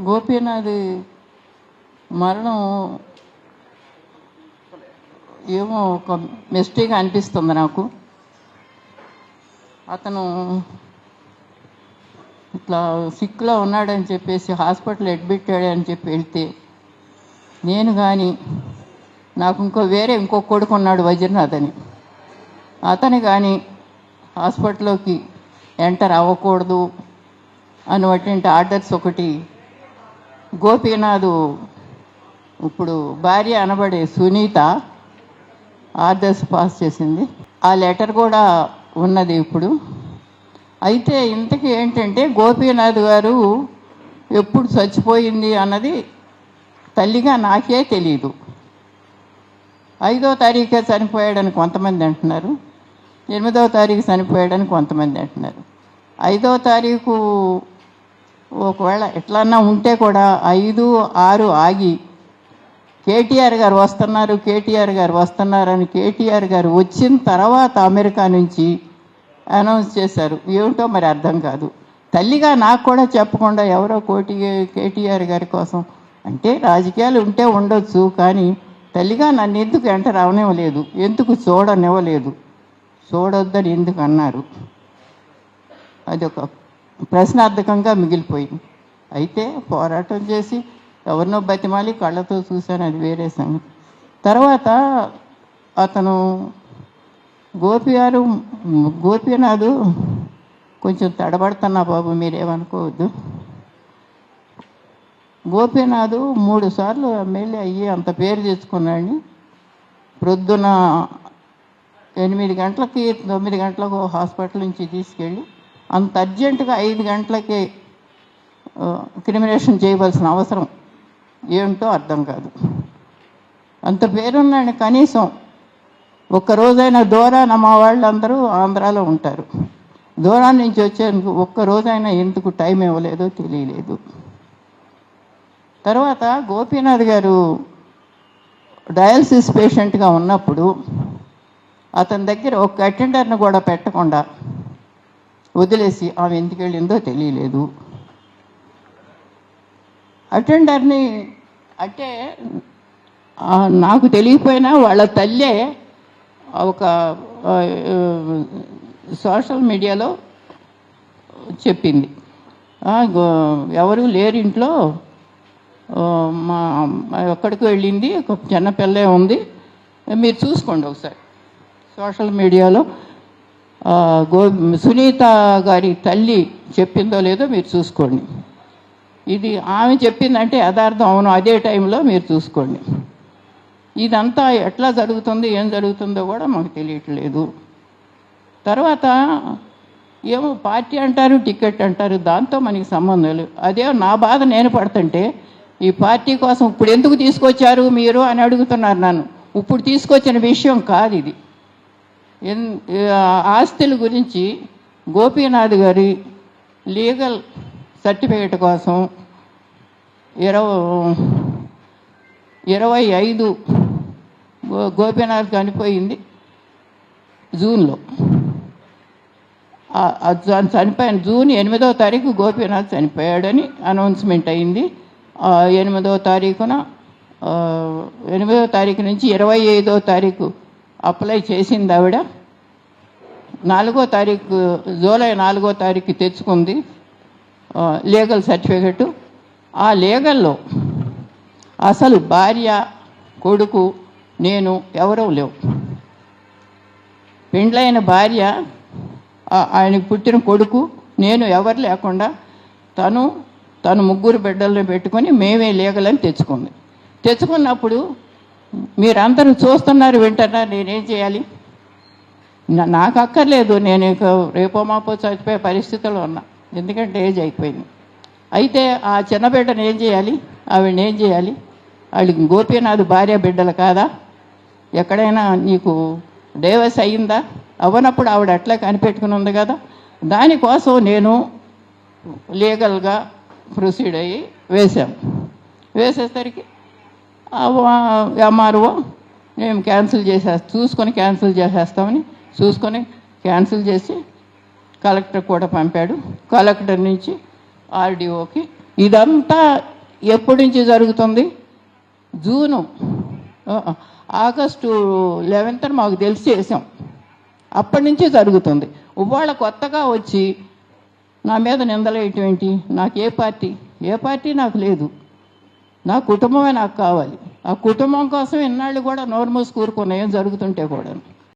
గోపీనాథ్ మరణం ఏమో ఒక మిస్టేక్ అనిపిస్తుంది నాకు. అతను ఇట్లా సిక్లో ఉన్నాడని చెప్పేసి హాస్పిటల్ అడ్మిట్ చెప్పి వెళ్తే నేను కానీ నాకు ఇంకో వేరే ఇంకో కొడుకు ఉన్నాడు వజ్రనాథ్ అని. అతను కానీ హాస్పిటల్లోకి ఎంటర్ అవ్వకూడదు అన్నటువంటి ఆర్డర్స్ ఒకటి గోపీనాథు ఇప్పుడు భార్య అనబడే సునీత ఆర్డర్స్ పాస్ చేసింది. ఆ లెటర్ కూడా ఉన్నది ఇప్పుడు. అయితే ఇంతకీ ఏంటంటే గోపీనాథ్ గారు ఎప్పుడు చచ్చిపోయింది అన్నది తల్లిగా నాకే తెలియదు ఐదో తారీఖే చనిపోయాడని కొంతమంది అంటున్నారు. ఎనిమిదవ తారీఖు చనిపోయాడని కొంతమంది అంటున్నారు. ఐదో తారీఖు ఒకవేళ ఎట్లన్నా ఉంటే కూడా ఐదు ఆరు ఆగి కేటీఆర్ గారు వస్తున్నారు కేటీఆర్ గారు వస్తున్నారని కేటీఆర్ గారు వచ్చిన తర్వాత అమెరికా నుంచి అనౌన్స్ చేశారు. ఏమిటో మరి అర్థం కాదు. తల్లిగా నాకు కూడా చెప్పకుండా ఎవరో కోటి కేటీఆర్ గారి కోసం అంటే రాజకీయాలు ఉంటే ఉండొచ్చు కానీ తల్లిగా నన్ను ఎందుకు ఎంటర్ అవనివ్వలేదు? ఎందుకు చూడనివ్వలేదు? చూడొద్దని ఎందుకు అన్నారు? అది ఒక ప్రశ్నార్థకంగా మిగిలిపోయింది. అయితే పోరాటం చేసి ఎవరినో బతిమాలి కళ్ళతో చూశాను అది వేరే సంగతి. తర్వాత అతను గోపి గారు గోపినాథు కొంచెం తడబడుతున్నా బాబు మీరేమనుకోవద్దు. గోపినాథు మూడు సార్లు ఎమ్మెల్యే అయ్యి అంత పేరు తెచ్చుకున్నాడని. ప్రొద్దున ఎనిమిది గంటలకి తొమ్మిది గంటలకు హాస్పిటల్ నుంచి తీసుకెళ్ళి అంత అర్జెంటుగా ఐదు గంటలకి క్రిమినేషన్ చేయవలసిన అవసరం ఏమిటో అర్థం కాదు. అంత పేరున్నాడు కనీసం ఒక్క రోజైనా దూరాన మా వాళ్ళందరూ ఆంధ్రాలో ఉంటారు. దూరం నుంచి వచ్చేందుకు ఒక్క రోజైనా ఎందుకు టైం ఇవ్వలేదో తెలియలేదు. తర్వాత గోపీనాథ్ గారు డయాలసిస్ పేషెంట్గా ఉన్నప్పుడు అతని దగ్గర ఒక అటెండర్ని కూడా పెట్టకుండా వదిలేసి ఆమె ఎందుకు వెళ్ళిందో తెలియలేదు. అటెండర్ని అంటే నాకు తెలియకపోయినా వాళ్ళ తల్లే ఒక సోషల్ మీడియాలో చెప్పింది. ఎవరు లేరు ఇంట్లో. మా ఎక్కడికి వెళ్ళింది ఒక చిన్న పిల్లే ఉంది. మీరు చూసుకోండి ఒకసారి సోషల్ మీడియాలో. గో సునీత గారి తల్లి చెప్పిందో లేదో మీరు చూసుకోండి. ఇది ఆమె చెప్పిందంటే యథార్థం అవును అదే టైంలో మీరు చూసుకోండి. ఇదంతా ఎట్లా జరుగుతుంది ఏం జరుగుతుందో కూడా మాకు తెలియట్లేదు. తర్వాత ఏమో పార్టీ అంటారు టికెట్ అంటారు దాంతో మనకి సంబంధం లేదు. అదే నా బాధ నేను పడుతుంటే ఈ పార్టీ కోసం ఇప్పుడు ఎందుకు తీసుకొచ్చారు మీరు అని అడుగుతున్నారు నన్ను. ఇప్పుడు తీసుకొచ్చిన విషయం కాదు ఇది. ఆస్తుల గురించి గోపీనాథ్ గారి లీగల్ సర్టిఫికేట్ కోసం ఇరవై ఇరవై ఐదు గో- గోపీనాథ్ చనిపోయింది జూన్లో. చనిపోయిన జూన్ ఎనిమిదో తారీఖు గోపీనాథ్ చనిపోయాడని అనౌన్స్మెంట్ అయింది. ఎనిమిదో తారీఖున ఎనిమిదో తారీఖు నుంచి ఇరవై ఐదో తారీఖు అప్లై చేసింది ఆవిడ. నాలుగో తారీఖు జూలై నాలుగో తారీఖు తెచ్చుకుంది లీగల్ సర్టిఫికెట్. ఆ లీగల్లో అసలు భార్య కొడుకు నేను ఎవరూ లేవు. పెండ్లైన భార్య ఆయనకు పుట్టిన కొడుకు నేను ఎవరు లేకుండా తను తను ముగ్గురు బిడ్డల్ని పెట్టుకొని మేమే లీగలని తెచ్చుకుంది. తెచ్చుకున్నప్పుడు మీరందరూ చూస్తున్నారు వింటున్నారు నేనేం చేయాలి? నాకు అక్కర్లేదు నేను రేపో మాపో చచ్చిపోయే పరిస్థితిలో ఉన్నా. ఎందుకంటే ఏజ్ అయిపోయింది. అయితే ఆ చిన్న బిడ్డను ఏం చేయాలి? ఆవిడని ఏం చేయాలి? వాళ్ళకి గోపీనాథ్ భార్య బిడ్డలు కాదా? ఎక్కడైనా నీకు డైవర్స్ అయ్యిందా? అవ్వనప్పుడు ఆవిడ అట్లా కనిపెట్టుకుని ఉంది కదా? దానికోసం నేను లీగల్గా ప్రొసీడ్ అయ్యి వేశాం వేసేసరికి ఎంఆర్ఓ మేము క్యాన్సిల్ చేసేస్తా చూసుకొని క్యాన్సిల్ చేసేస్తామని చూసుకొని క్యాన్సిల్ చేసి కలెక్టర్ కూడా పంపాడు. కలెక్టర్ నుంచి ఆర్డీఓకి. ఇదంతా ఎప్పటి నుంచి జరుగుతుంది? జూను. ఆగస్టు లెవెన్త్ మాకు తెలిసి చేసాం. అప్పటి నుంచి జరుగుతుంది. ఇవాళ కొత్తగా వచ్చి నా మీద నిందలేటువంటి నాకు ఏ పార్టీ? ఏ పార్టీ నాకు లేదు. నా కుటుంబమే నాకు కావాలి. ఆ కుటుంబం కోసం ఇన్నాళ్ళు కూడా నోరు మూసి కూరుకున్నాయి ఏం జరుగుతుంటే కూడా